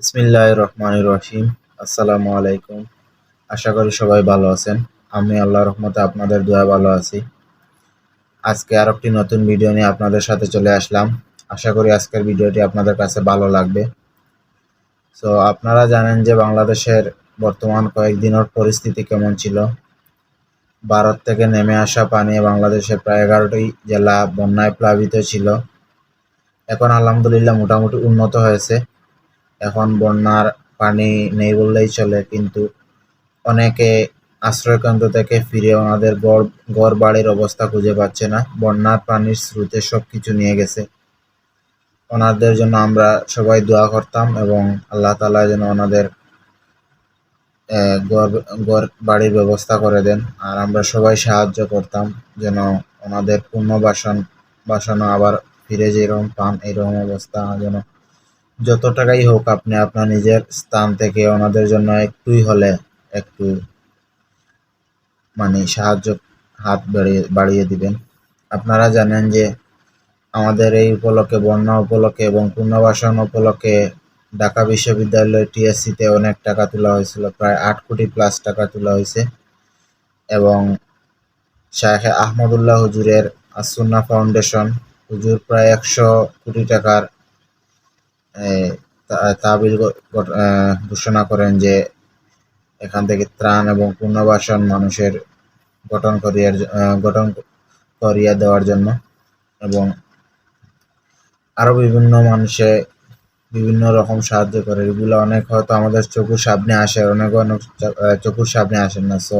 বিসমিল্লাহ রহমান রহিম আসসালামু আলাইকুম আশা করি সবাই ভালো আছেন। আমি আল্লাহ রহমতে আপনাদের দোয়া ভালো আছি। আজকে আর একটি নতুন ভিডিও নিয়ে আপনাদের সাথে চলে আসলাম। আশা করি আজকের ভিডিওটি আপনাদের কাছে ভালো লাগবে। তো আপনারা জানেন যে বাংলাদেশের বর্তমান কয়েকদিনের পরিস্থিতি কেমন ছিল। ভারত থেকে নেমে আসা পানি বাংলাদেশের প্রায় এগারোটি জেলা বন্যায় প্লাবিত ছিল। এখন আলহামদুলিল্লাহ মোটামুটি উন্নত হয়েছে। এখন বন্যার পানি নেই বললেই চলে, কিন্তু অনেকে আশ্রয়কেন্দ্র থেকে ফিরে ওনাদের গড় ঘর বাড়ির অবস্থা খুঁজে পাচ্ছে না। বন্যার পানির স্রোতে সব কিছু নিয়ে গেছে। ওনাদের জন্য আমরা সবাই দোয়া করতাম এবং আল্লাহ তালা যেন ওনাদের ঘর ঘর বাড়ির ব্যবস্থা করে দেন। আর আমরা সবাই সাহায্য করতাম যেন ওনাদের পুনর্বাসন, বাসনা আবার ফিরে যেরকম পান এরকম অবস্থা যেন যত টাকাই হোক আপনি আপনার নিজের স্থান থেকে ওনাদের জন্য একটুই হলে একটু মানে সাহায্য হাত বাড়িয়ে বাড়িয়ে দিবেন। আপনারা জানেন যে আমাদের এই উপলক্ষে, বন্যা উপলক্ষে এবং পুনর্বাসন উপলক্ষে ঢাকা বিশ্ববিদ্যালয় টিএসসিতে অনেক টাকা তোলা হয়েছিল, প্রায় আট কোটি প্লাস টাকা তোলা হয়েছে। এবং শাহেখ আহমদুল্লাহ হুজুরের আসুন্না ফাউন্ডেশন হুজুর প্রায় একশো কোটি টাকার তাবিল ঘোষণা করেন যে এখান থেকে ত্রাণ এবং পুনর্বাসন মানুষের গঠন করিয়ার গঠন করিয়া দেওয়ার জন্য এবং আরও বিভিন্ন মানুষে বিভিন্ন রকম সাহায্য করে। এগুলো অনেক হয়তো আমাদের চকুর সামনে আসে, অনেক অনেক চকুর সামনে আসেন না। সো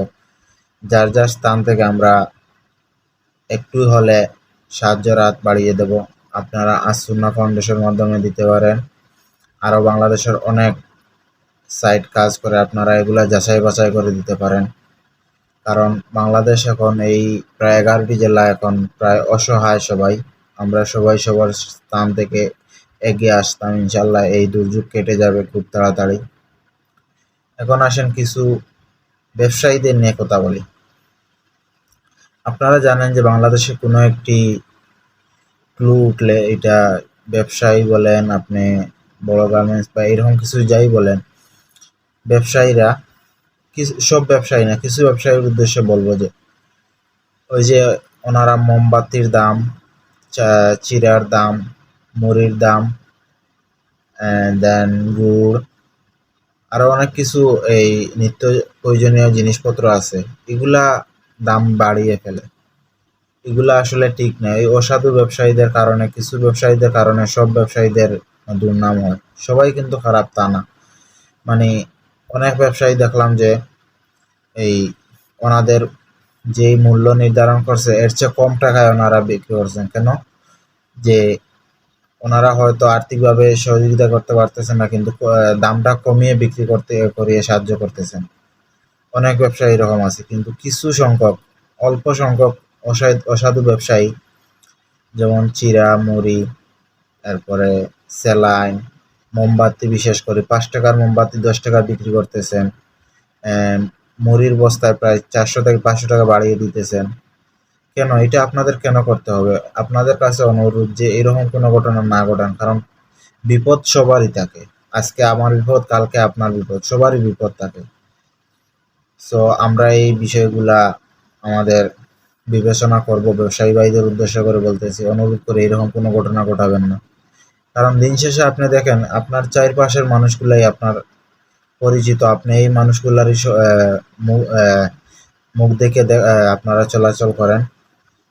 যার যার স্থান থেকে আমরা একটু হলে সাহায্যের হাত বাড়িয়ে দেব। আপনারা আসুন্না ফাউন্ডেশনের মাধ্যমে দিতে পারেন। আরও বাংলাদেশের অনেক সাইট কাজ করে আপনারা এগুলো যাচাই বাছাই করে দিতে পারেন। কারণ বাংলাদেশ এখন এই প্রায় এগারোটি জেলা এখন প্রায় অসহায় সবাই। আমরা সবাই সবার স্থান থেকে এগিয়ে আসতাম। ইনশাল্লাহ এই দুর্যোগ কেটে যাবে খুব তাড়াতাড়ি। এখন আসেন কিছু ব্যবসায়ীদের নিয়ে কথা বলি। আপনারা জানেন যে বাংলাদেশে কোনো একটি ক্লু উঠলে এটা ব্যবসায়ী বলেন, আপনি বড় গার্মেন্টস বা এরকম কিছু যাই বলেন, ব্যবসায়ীরা সব ব্যবসায়ী না, কিছু ব্যবসায়ীর উদ্দেশ্যে বলব যে, ওই যে ওনারা মোমবাতির দাম চিরার দাম, মুড়ির দাম দেন গুড় আরও অনেক কিছু এই নিত্য প্রয়োজনীয় জিনিসপত্র আছে, এগুলা দাম বাড়িয়ে ফেলে। এগুলা আসলে ঠিক না। এই অসাধু ব্যবসায়ীদের কারণে, কিছু ব্যবসায়ীদের কারণে সব ব্যবসায়ীদের দুর্নাম হয়। সবাই কিন্তু খারাপ তা না। মানে অনেক ব্যবসায়ী দেখলাম যে এই ওনাদের যেই মূল্য নির্ধারণ করছে, এর চেয়ে কম টাকায় ওনারা বিক্রি করছেন। কেন? যে ওনারা হয়তো আর্থিকভাবে সহযোগিতা করতে পারতেছেন না, কিন্তু দামটা কমিয়ে বিক্রি করতে, করিয়ে সাহায্য করতেছেন। অনেক ব্যবসায়ী এরকম আছে, কিন্তু কিছু সংখ্যক, অল্প সংখ্যক অসাধু ব্যবসায়ী। যেমন চিরা, মুড়ি, তারপরে স্যালাইন, মোমবাতি বিশেষ করে, পাঁচ টাকার মোমবাতি দশ টাকা বিক্রি করতেছেন। মুড়ির বস্তায় প্রায় চারশো থেকে পাঁচশো টাকা বাড়িয়ে দিতেছেন। কেন? এটা আপনাদের কেন করতে হবে? আপনাদের কাছে অনুরোধ যে এরকম কোনো ঘটনা না ঘটান, কারণ বিপদ সবারই থাকে। আজকে আমার বিপদ, কালকে আপনার বিপদ, সবারই বিপদ থাকে। সো আমরা এই বিষয়গুলা আমাদের বিবেচনা করব, ব্যবসায়ী ভাইদের উদ্দেশ্য করে বলতেছি, অনুরোধ করে এরকম কোনো ঘটনা ঘটাবেন না। কারণ দিন শেষে আপনি দেখেন, আপনার চারপাশের মানুষগুলাই আপনার পরিচিত, আপনি এই মানুষগুলারই মুখ দেখে আপনারা চলাচল করেন।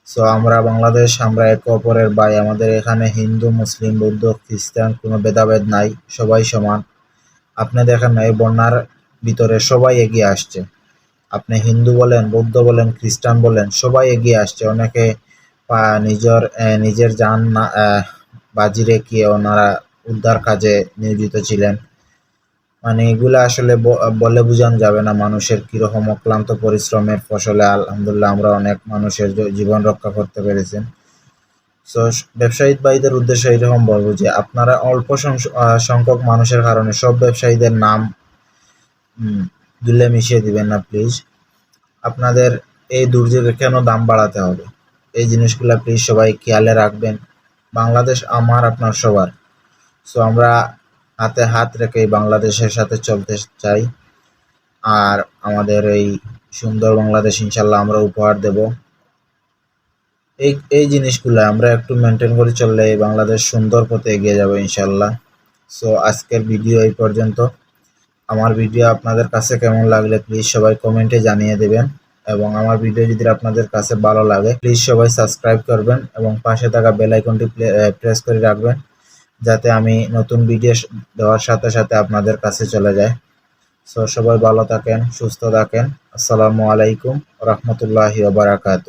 সো আমরা বাংলাদেশ, আমরা একে অপরের ভাই, আমাদের এখানে হিন্দু, মুসলিম, বৌদ্ধ, খ্রিস্টান, কোনো ভেদাভেদ নাই, সবাই সমান। আপনি দেখেন না, এই বন্যার ভিতরে সবাই এগিয়ে আসছে। আপনি হিন্দু বলেন, বৌদ্ধ বলেন, খ্রিস্টান বলেন, সবাই এগিয়ে আসছে। অনেকে নিজের নিজের যান না বাজি রেখে ওনারা উদ্ধার কাজে নিয়োজিত ছিলেন। মানে এগুলো আসলে বলে বোঝানো যাবে না মানুষের কীরকম অক্লান্ত পরিশ্রমের ফসলে। আলহামদুলিল্লাহ, আমরা অনেক মানুষের জীবন রক্ষা করতে পেরেছেন সো ব্যবসায়ী ভাইদের উদ্দেশ্যে এরকম বলব যে, আপনারা অল্প সংখ্যক মানুষের কারণে সব ব্যবসায়ীদের নাম দুলে মিশিয়ে দিবেন না প্লিজ আপনাদের এই দুর্যোগে কেন দাম বাড়াতে হবে? এই জিনিসগুলো প্লিজ সবাই খেয়ালে রাখবেন। বাংলাদেশ আমার, আপনার সবার। সো আমরা হাতে হাত রেখে বাংলাদেশের সাথে চলতে চাই। আর আমাদের এই সুন্দর বাংলাদেশ ইনশাল্লাহ আমরা উপহার দেব। এই এই জিনিসগুলো আমরা একটু মেনটেন করে চললে বাংলাদেশ সুন্দর পথে এগিয়ে যাবে ইনশাল্লাহ সো আজকের ভিডিও এই পর্যন্ত। আমার ভিডিও আপনাদের কাছে কেমন লাগলে প্লিজ সবাই কমেন্টে জানিয়ে দেবেন। এবং আমার ভিডিও যদি আপনাদের কাছে ভালো লাগে প্লিজ সবাই সাবস্ক্রাইব করবেন এবং পাশে থাকা বেল আইকনটি প্রেস করে রাখবেন, যাতে আমি নতুন ভিডিও দেওয়ার সাথে সাথে আপনাদের কাছে চলে যায়। সো সবাই ভালো থাকেন, সুস্থ থাকেন। আসসালামু আলাইকুম, রহমতুল্লাহি বারাকাতু